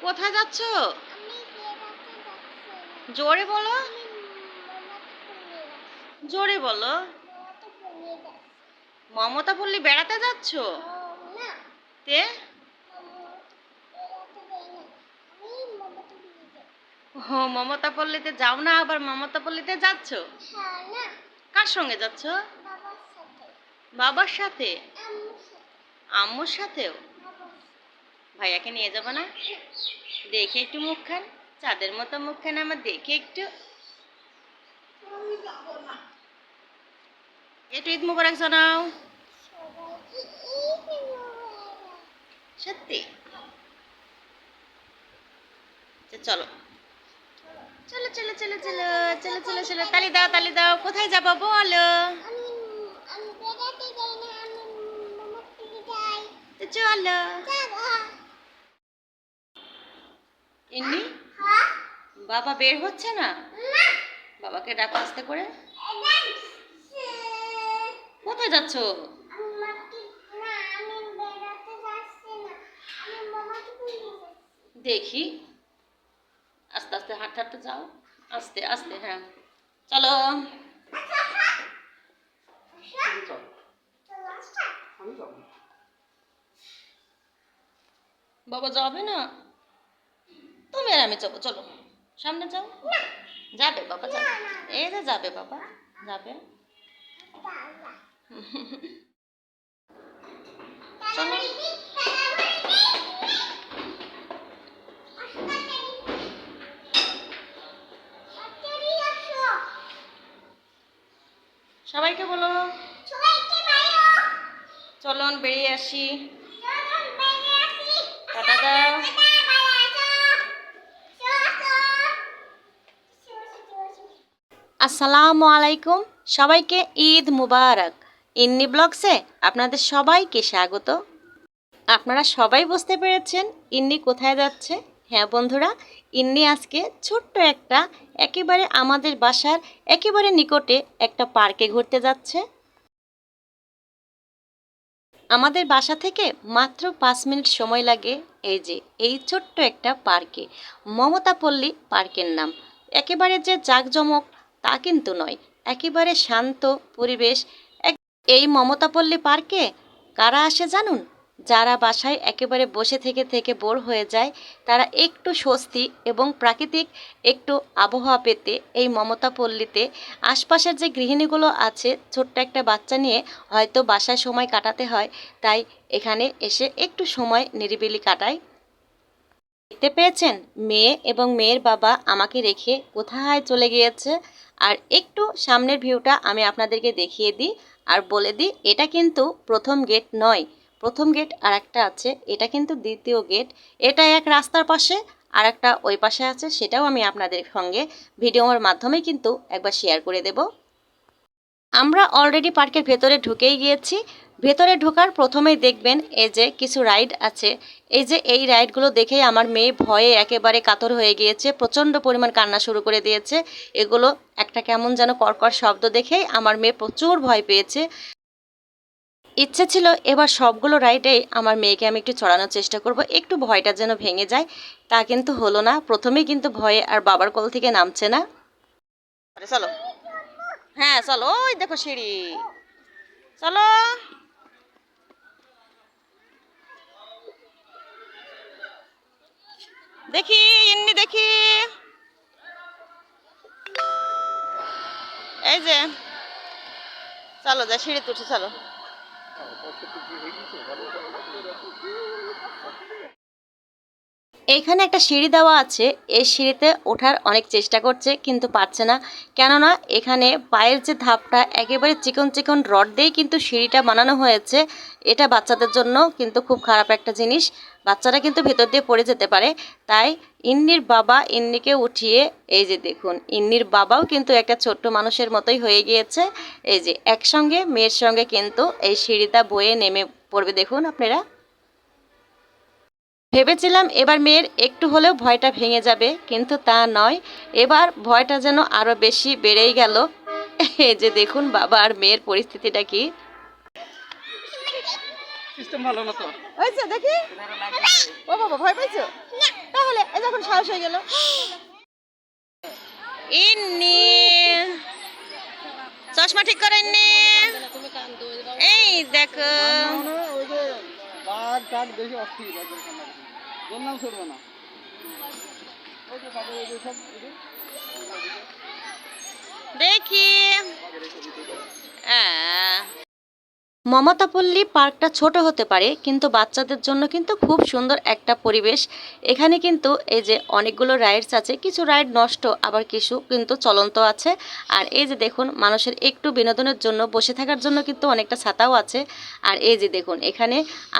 কোথায় যাচ্ছ? জোরে বলো। জোরে বলো। মমতা পল্লী বেড়াতে যাচ্ছ? তে? ও, মমতা পল্লীতে যাও না, আবার মমতা পল্লীতে যাচ্ছ? কার সঙ্গে যাচ্ছ? বাবার সাথে। আম্মুর সাথেও ভাইয়াকে নিয়ে যাব না? দেখে একটু মুখখান। চাঁদের মতো মুখখান আমার দেখে একটু। একটু ঈদ মুবারক জানাও। সত্যি? চলো। চলো চলো চলো চলো চলো চলো চলো। তালি দাও তালি দাও। কোথায় যাব বলো? চলো। এমনি বাবা বের হচ্ছে না? বাবাকে ডাকো আসতে করে। কোথায় যাচ্ছ? দেখি। আস্তে আস্তে হাঁটতে হাঁটতে যাও। আস্তে আস্তে হ্যাঁ। চলো। বাবা যাবে না? তুমি আর আমি যাব চলো। সামনে যাও। যাবে বাবা যাবে। এই যে যাবে বাবা যাবে। চলো। সবাইকে বলো। চলুন বেরিয়ে আসি। টাটা দাও। আসসালামু আলাইকুম। সবাইকে ঈদ মুবারক। ইন্নি ব্লগসে আপনাদের সবাইকে স্বাগত। আপনারা সবাই বুঝতে পেরেছেন ইন্নি কোথায় যাচ্ছে? হ্যাঁ বন্ধুরা, ইন্নি আজকে ছোট্ট একটা, একেবারে আমাদের বাসার, একেবারে নিকটে একটা পার্কে ঘুরতে যাচ্ছে। আমাদের বাসা থেকে মাত্র পাঁচ মিনিট সময় লাগে এই যে, এই ছোট্ট একটা পার্কে। মমতা পল্লী পার্কের নাম। একেবারে যে জাঁকজমক তা কিন্তু নয়। একেবারে শান্ত পরিবেশ। এই মমতাপল্লী পার্কে কারা আসে জানুন? যারা বাসায় একেবারে বসে থেকে থেকে বোর হয়ে যায়, তারা একটু স্বস্তি এবং প্রাকৃতিক একটু আবহাওয়া পেতে এই মমতা পল্লীতে আশপাশের যে গৃহিণীগুলো আছে, ছোট্ট একটা বাচ্চা নিয়ে হয়তো বাসায় সময় কাটাতে হয়। তাই এখানে এসে একটু সময় নিরিবিলি কাটায়। দেখতে পেয়েছেন? মেয়ে এবং মেয়ের বাবা আমাকে রেখে কোথায় চলে গিয়েছে? আর একটু সামনের ভিউটা আমি আপনাদেরকে দেখিয়ে দিই আর বলে দিই, এটা কিন্তু প্রথম গেট নয়। প্রথম গেট আর একটা আছে, এটা কিন্তু দ্বিতীয় গেট। এটা এক রাস্তার পাশে আর একটা ওই পাশে আছে, সেটাও আমি আপনাদের সঙ্গে ভিডিওর মাধ্যমে কিন্তু একবার শেয়ার করে দেব। আমরা অলরেডি পার্কের ভেতরে ঢুকেই গিয়েছি। ভেতরে ঢোকার প্রথমেই দেখবেন এই যে কিছু রাইড আছে। এই যে এই রাইডগুলো দেখেই আমার মেয়ে ভয়ে একেবারে কাতর হয়ে গিয়েছে প্রচণ্ড পরিমাণ কান্না শুরু করে দিয়েছে। এগুলো একটা কেমন যেন কর্কর শব্দ দেখেই আমার মেয়ে প্রচুর ভয় পেয়েছে। ইচ্ছে ছিল এবার সবগুলো রাইডেই আমার মেয়েকে আমি একটু চড়ানোর চেষ্টা করব একটু ভয়টা যেন ভেঙে যায়। তা কিন্তু হলো না প্রথমেই কিন্তু ভয়ে আর বাবার কোল থেকে নামছে না। চলো। হ্যাঁ চলো ওই দেখো সিঁড়ি। চলো। দেখি, ইন্নি দেখি। এই যে, চলো যা সিঁড়ি তুলছে চলো। এইখানে একটা সিঁড়ি দেওয়া আছে, এই সিঁড়িতে ওঠার অনেক চেষ্টা করছে, কিন্তু পারছে না। কেননা এখানে পায়ের যে ধাপটা, একেবারে চিকন চিকন রড দিয়েই কিন্তু সিঁড়িটা বানানো হয়েছে। এটা বাচ্চাদের জন্য কিন্তু খুব খারাপ একটা জিনিস। বাচ্চারা কিন্তু ভেতর দিয়ে পড়ে যেতে পারে। তাই ইন্নির বাবা ইন্নিকে উঠিয়ে, এই যে দেখুন, ইন্নির বাবাও কিন্তু একটা ছোট্ট মানুষের মতোই হয়ে গিয়েছে। এই যে একসঙ্গে, মেয়ের সঙ্গে কিন্তু এই সিঁড়িটা বয়ে নেমে পড়বে। দেখুন আপনারা। ভেবেছিলাম এবার মেয়ের একটু হলেও ভয়টা ভেঙে যাবে, কিন্তু তা নয়। এবার ভয়টা যেন আরও বেশি বেড়েই গেল। এই যে দেখুন বাবা আর মেয়ের পরিস্থিতিটা কি। সিস্টেম ভালো না তো। হয়েছে দেখি। ও বাবা ভয় পাইছো? তাহলে এই যখন সাহস হয়ে গেল। ইন্নি। চশমা ঠিক করে ইন্নি এই দেখো। বাঘ দেখে অস্থির? দেখে। বললাম না। মমতাপল্লী পার্কটা ছোট হতে পারে, কিন্তু বাচ্চাদের জন্য কিন্তু খুব সুন্দর একটা পরিবেশ। এখানে কিন্তু এই যে অনেকগুলো রাইডস আছে, কিছু রাইড নষ্ট, আবার কিছু কিন্তু চলন্ত আছে। আর এই যে দেখুন, মানুষের একটু বিনোদনের জন্য বসে থাকার জন্য কিন্তু অনেকটা ছাতাও আছে। আর এই যে দেখুন, এখানে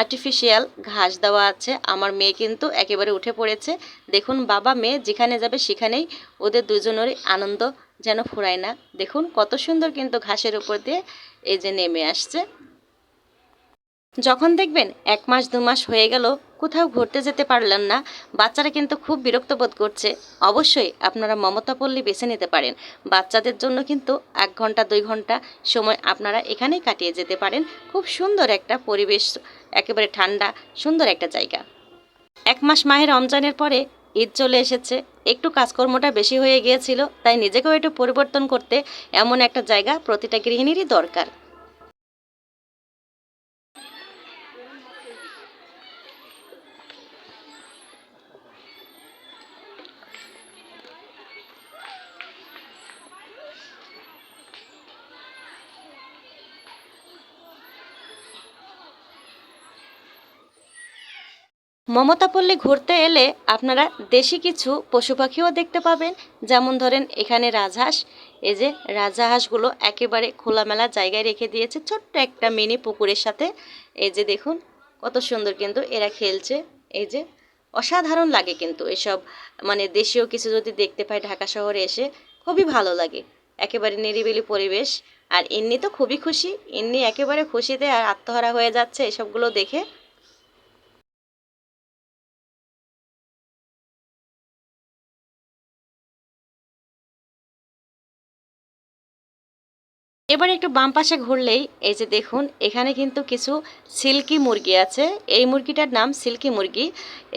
আর্টিফিশিয়াল ঘাস দেওয়া আছে। আমার মেয়ে কিন্তু একেবারে উঠে পড়েছে। দেখুন, বাবা মেয়ে যেখানে যাবে সেখানেই ওদের দুজনেরই আনন্দ যেন ফুরায় না। দেখুন, কত সুন্দর কিন্তু ঘাসের উপর দিয়ে এই যে নেমে আসছে। যখন দেখবেন এক মাস, দু মাস হয়ে গেল, কোথাও ঘুরতে যেতে পারলেন না, বাচ্চারা কিন্তু খুব বিরক্ত বোধ করছে। অবশ্যই আপনারা মমতা পল্লী বেছে নিতে পারেন। বাচ্চাদের জন্য কিন্তু এক ঘণ্টা, দুই ঘণ্টা সময় আপনারা এখানেই কাটিয়ে যেতে পারেন। খুব সুন্দর একটা পরিবেশ, একেবারে ঠান্ডা, সুন্দর একটা জায়গা। এক মাস মাহের রমজানের পরে ঈদ চলে এসেছে। একটু কাজকর্মটা বেশি হয়ে গিয়েছিল, তাই নিজেকেও একটু পরিবর্তন করতে এমন একটা জায়গা প্রতিটা গৃহিণীরই দরকার। মমতাপল্লী ঘুরতে এলে আপনারা দেশি কিছু পশু পাখিও দেখতে পাবেন। যেমন ধরেন এখানে রাজহাঁস। এই যে রাজহাঁসগুলো একেবারে খোলামেলা জায়গায় রেখে দিয়েছে। ছোট্ট একটা মিনি পুকুরের সাথে। এই যে দেখুন, কত সুন্দর কিন্তু এরা খেলছে। এই যে অসাধারণ লাগে কিন্তু এসব। মানে দেশীয় কিছু যদি দেখতে পাই ঢাকা শহরে এসে, খুবই ভালো লাগে। একেবারে নিরিবিলি পরিবেশ। আর এমনি তো খুবই খুশি। এমনি একেবারে খুশিতে আর আত্মহারা হয়ে যাচ্ছে এসবগুলো দেখে। এবার একটু বাম পাশে ঘুরলেই এই যে দেখুন এখানে কিন্তু কিছু সিল্কি মুরগি আছে। এই মুরগিটার নাম সিল্কি মুরগি।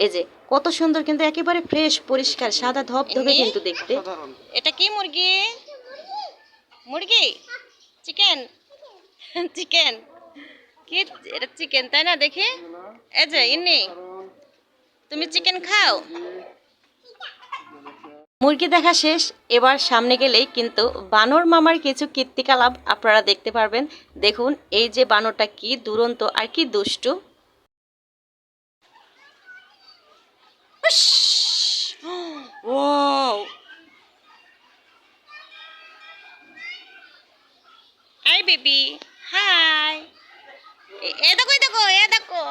এই যে কত সুন্দর কিন্তু একেবারে ফ্রেশ পরিষ্কার সাদা ধবধবে কিন্তু দেখতে। এটা কি মুরগি? মুরগি? চিকেন? চিকেন। কি এটা চিকেন তাই না দেখি? এই যে ইন্নি। তুমি চিকেন খাও? মুরগি দেখা শেষ। এবার সামনে গেলেই কিন্তু বানর মামার কিছু কীর্তিকলাপ আপনারা দেখতে পারবেন। দেখুন এই যে বানরটা কি দুরন্ত আর কি দুষ্টু। উস! ও হাই বেবি হাই। এ দেখো এ দেখো এ দেখো।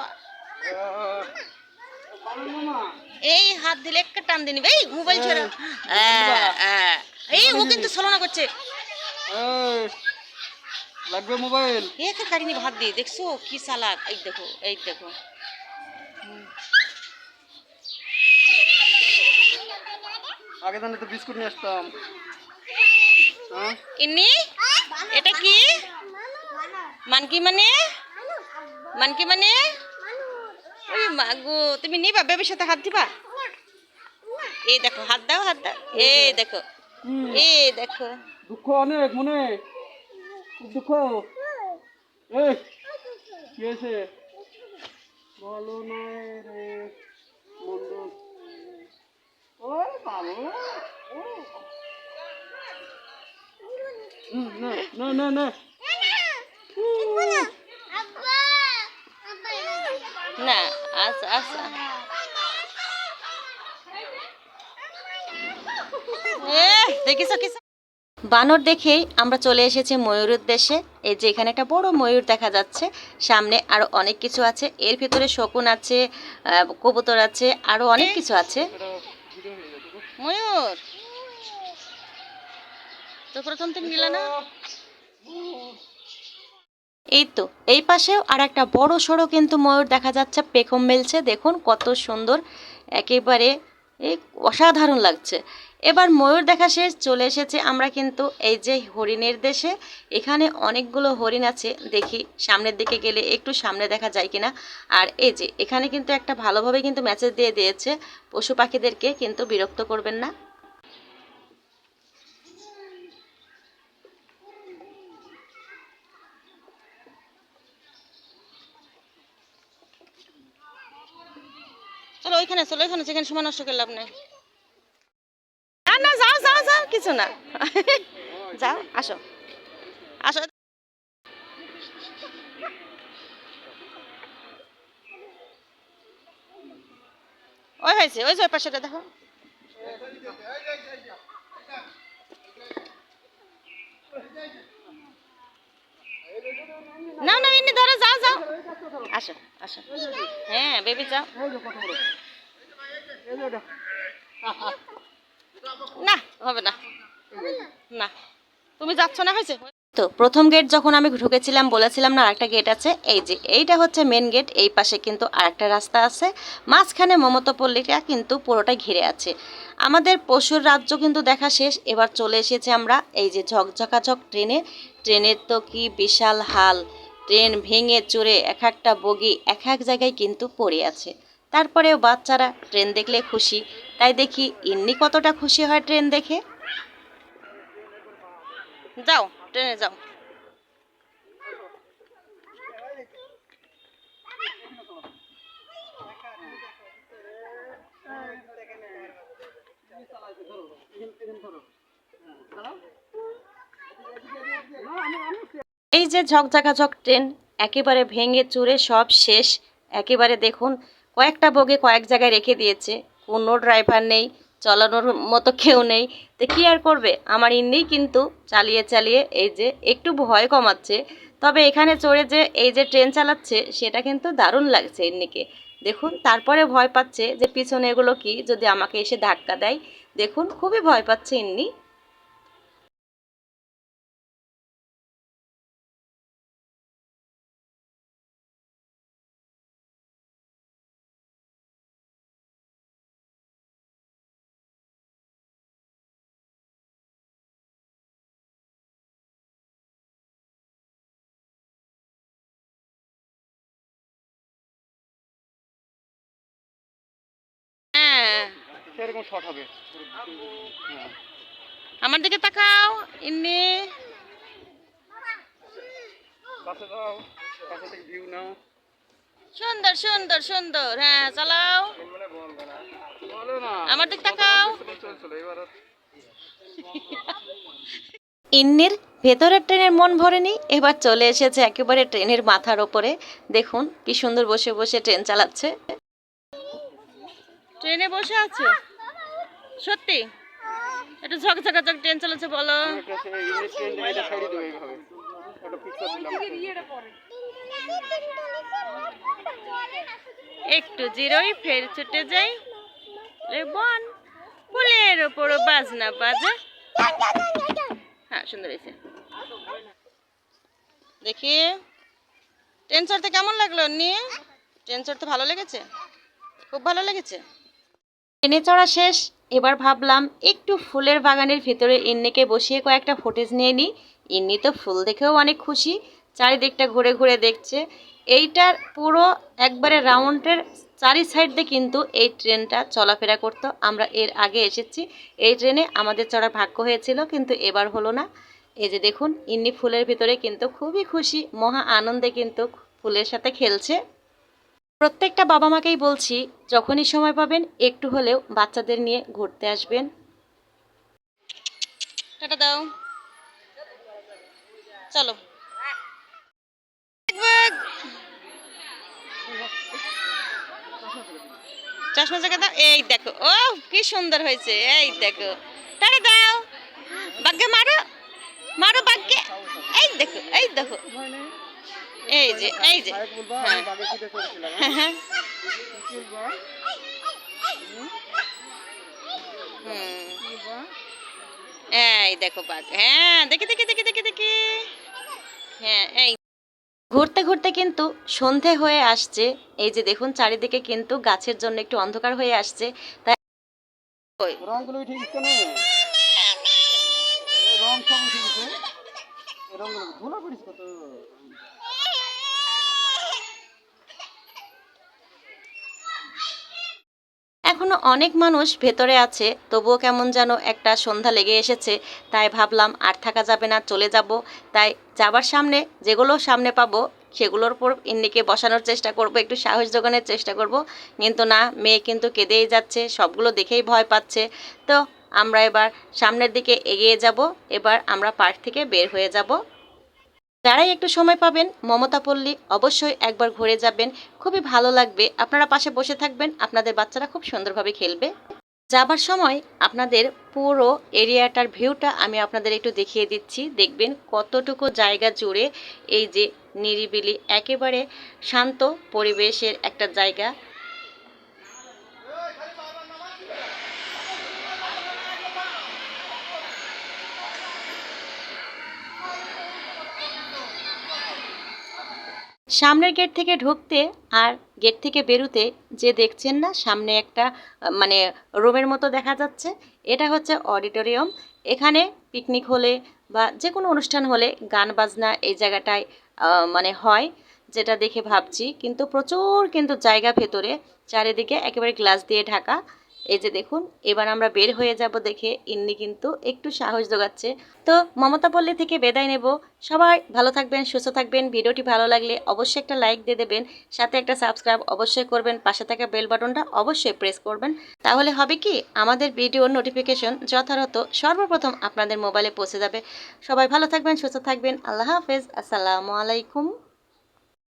এই হাত দিলে একটা টান দিনি এই মোবাইল ছেড়ে এই ও কিন্তু ছলনা করছে। লাগবে মোবাইল? একে কাটিনি ভাত দিয়ে দেখছ? কি সালাক এই দেখো এই দেখো। আগে জানলে তো বিস্কুট নিয়ে আসতাম। হ্যাঁ? ইন্নি এটা কি? মানকি মানে? মানকি মানে? ওই মাগো তুমি নিবা বেবির সাথে হাত দিবা? এই দেখো হাত দাও হাত দাও। এই দেখো এই দেখো। দুঃখ অনেক মনে? দুঃখ। এই কি হয়েছে? ভালো নয় রে মন্দ ও। হুম, নে, নে, নে, নে। না আচ্ছা আচ্ছা। কিছু? বানর দেখেই আমরা চলে এসেছি ময়ূরের দেশে এই যে এখানে একটা বড় ময়ূর দেখা যাচ্ছে। সামনে আরও অনেক কিছু আছে। এর ভিতরে শকুন আছে কবুতর আছে, আরও অনেক কিছু আছে। ময়ূর! তো প্রথম থেকে নিলে না? এই তো এই পাশেও আর একটা বড় সড়ো কিন্তু ময়ূর দেখা যাচ্ছে, পেখম মেলছে, দেখুন কত সুন্দর, একেবারে, এই অসাধারণ লাগছে। এবার ময়ূর দেখা শেষ, চলে এসেছে আমরা কিন্তু এই যে হরিণের দেশে, এখানে অনেকগুলো হরিণ আছে, দেখি সামনের দিকে গেলে একটু সামনে দেখা যায় কিনা। আর এই যে, এখানে কিন্তু একটা ভালোভাবে কিন্তু মেসেজ দিয়ে দিয়েছে, পশু পাখিদেরকে কিন্তু বিরক্ত করবেন না। ওইখানে চলো, ওইখানে যেখানে সময় নষ্ট করে লাভ নেই। না না, যাও যাও যাও, কিছু না। যাও, আসো। আসো। ওই হয়েছে, ওই যে পাশেটা, দেখো। না না, এমনি ধরো, যাও যাও। আসো আসো। হ্যাঁ বেবি, যাও এই যে কত বড় এই যে এটা না, হবে না। না। তুমি যাচ্ছ না তো প্রথম গেট যখন আমি ঢুকেছিলাম, বলেছিলাম না আরেকটা গেট আছে, এই যে এইটা হচ্ছে মেন গেট এই পাশে কিন্তু আরেকটা রাস্তা আছে। মাঝখানে মমতা পল্লীটা কিন্তু পুরোটাই ঘিরে আছে। আমাদের পশুর রাজ্য কিন্তু দেখা শেষ, এবার চলে এসেছে আমরা এই যে ঝকঝকাঝক ট্রেনে। ট্রেনের তো কি বিশাল হাল, ট্রেন ভেঙে চড়ে এক একটা বগি এক এক জায়গায় কিন্তু পড়ে আছে। তারপরেও বাচ্চারা ট্রেন দেখলে খুশি। তাই দেখি ইন্নি কতটা খুশি হয় ট্রেন দেখে। যাও, ট্রেনে যাও। এই যে ঝকঝকাঝক ট্রেন, একেবারে ভেঙে চুরে সব শেষ। একেবারে দেখুন কয়েকটা বগে কয়েক জায়গায় রেখে দিয়েছে। কোনো ড্রাইভার নেই, চালানোর মতো কেউ নেই। তো কী আর করবে? আমার ইন্নি কিন্তু চালিয়ে চালিয়ে এই যে একটু ভয় কমাচ্ছে। তবে এখানে চড়ে যে এই যে ট্রেন চালাচ্ছে, সেটা কিন্তু দারুণ লাগছে ইন্নিকে। দেখুন, তারপরে ভয় পাচ্ছে যে পিছনে এগুলো কি? যদি আমাকে এসে ধাক্কা দেয়, দেখুন, খুবই ভয় পাচ্ছে ইন্নি। সেরকম হবে। আমার দিকে তাকাও ইন্নি। কাছে যাও কাছে থেকে ভিউ নাও। সুন্দর সুন্দর সুন্দর। হ্যাঁ চালাও। আমার দিক তাকাও। ইন্নির ভেতরের ট্রেনের মন ভরেনি এবার চলে এসেছে একেবারে ট্রেনের মাথার ওপরে। দেখুন কি সুন্দর বসে বসে ট্রেন চালাচ্ছে। ট্রেনে বসে আছে। সত্যি? একটু ঝকঝকাঝক ট্রেন চালাচ্ছে বলো। একটা জিরোই, ফের ছুটে যাই। রে বন ফুলের ওপরও বাজনা বাজে। হ্যাঁ সুন্দর হয়েছে। দেখি, ট্রেন চড়তে কেমন লাগল, নিয়ে? ট্রেন চড়তে ভালো লেগেছে? খুব ভালো লেগেছে? ট্রেনে চড়া শেষ। এবার ভাবলাম, একটু ফুলের বাগানের ভিতরে ইন্নিকে বসিয়ে কয়েকটা ফুটেজ নিয়ে নিই। ইন্নি তো ফুল দেখেও অনেক খুশি, চারিদিকটা ঘুরে ঘুরে দেখছে। এইটার পুরো একবারে রাউন্ডের চারি সাইড দিয়ে কিন্তু এই ট্রেনটা চলাফেরা করতো। আমরা এর আগে এসেছি, এই ট্রেনে আমাদের চড়ার ভাগ্য হয়েছিল, কিন্তু এবার হলো না। এই যে দেখুন ইন্নি ফুলের ভিতরে কিন্তু খুবই খুশি, মহা আনন্দে কিন্তু ফুলের সাথে খেলছে। প্রত্যেকটা বাবা মাকেই বলছি, যখনই সময় পাবেন, একটু হলেও বাচ্চাদের নিয়ে ঘুরতে আসবেন। টাটা দাও। চলো। চশমা জায়গা দাও। এই দেখো, ও, কি সুন্দর হয়েছে। এই দেখো। টাটা দাও। বাগ্যে মারো। মারো বাগ্যে এই দেখো এই দেখো। এই যে এই যে। হ্যাঁ। হ্যাঁ বলবা এই দেখো বাঘ। হ্যাঁ দেখি দেখি দেখি দেখি দেখি। হ্যাঁ এই। ঘুরতে ঘুরতে কিন্তু সন্ধে হয়ে আসছে। এই যে দেখুন চারিদিকে কিন্তু গাছের জন্য একটু অন্ধকার হয়ে আসছে। তাই রংগুলো ঠিক রং সব ঠিক রংগুলো ধুলা পড়িস কত? এখনও অনেক মানুষ ভেতরে আছে, তবুও কেমন যেন একটা সন্ধ্যা লেগে এসেছে। তাই ভাবলাম, আর থাকা যাবে না, চলে যাব। তাই যাবার সামনে, যেগুলো সামনে পাবো, সেগুলোর উপর ইন্নিকে বসানোর চেষ্টা করব, একটু সাহস জোগানোর চেষ্টা করব। কিন্তু না, মেয়ে কিন্তু কেঁদেই যাচ্ছে, সবগুলো দেখেই ভয় পাচ্ছে। তো আমরা এবার সামনের দিকে এগিয়ে যাব, এবার আমরা পার্ক থেকে বের হয়ে যাব। যারাই একটু সময় পাবেন। মমতা পল্লী অবশ্যই একবার ঘুরে যাবেন। খুবই ভালো লাগবে। আপনারা পাশে বসে থাকবেন। আপনাদের বাচ্চারা খুব সুন্দরভাবে খেলবে। যাবার সময় আপনাদের পুরো এরিয়াটার ভিউটা আমি আপনাদের একটু দেখিয়ে দিচ্ছি। দেখবেন কতটুকু জায়গা জুড়ে এই যে নিরিবিলি, একেবারে শান্ত পরিবেশের একটা জায়গা। সামনের গেট থেকে ঢুকতে আর গেট থেকে বেরোতে যে দেখছেন না, সামনে একটা মানে রুমের মতো দেখা যাচ্ছে। এটা হচ্ছে অডিটোরিয়াম। এখানে পিকনিক হলে বা যে কোনো অনুষ্ঠান হলে গান বাজনা এই জায়গাটায় মানে হয়, যেটা দেখে ভাবছি। কিন্তু প্রচুর কিন্তু জায়গা ভেতরে, চারিদিকে একেবারে গ্লাস দিয়ে ঢাকা। এই যে দেখুন, এবার আমরা বের হয়ে যাব দেখে ইন্নি কিন্তু একটু সাহস জোগাচ্ছে। তো মমতা পল্লী থেকে বেদায় নেব। সবাই ভালো থাকবেন, সুস্থ থাকবেন। ভিডিওটি ভালো লাগলে অবশ্যই একটা লাইক দিয়ে দেবেন। সাথে একটা সাবস্ক্রাইব অবশ্যই করবেন। পাশে থাকা বেল বাটনটা অবশ্যই প্রেস করবেন। তাহলে হবে কি, আমাদের ভিডিওর নোটিফিকেশন যথাযথ সর্বপ্রথম আপনাদের মোবাইলে পৌঁছে যাবে। সবাই ভালো থাকবেন, সুস্থ থাকবেন। আল্লাহ হাফেজ। আসসালামু আলাইকুম।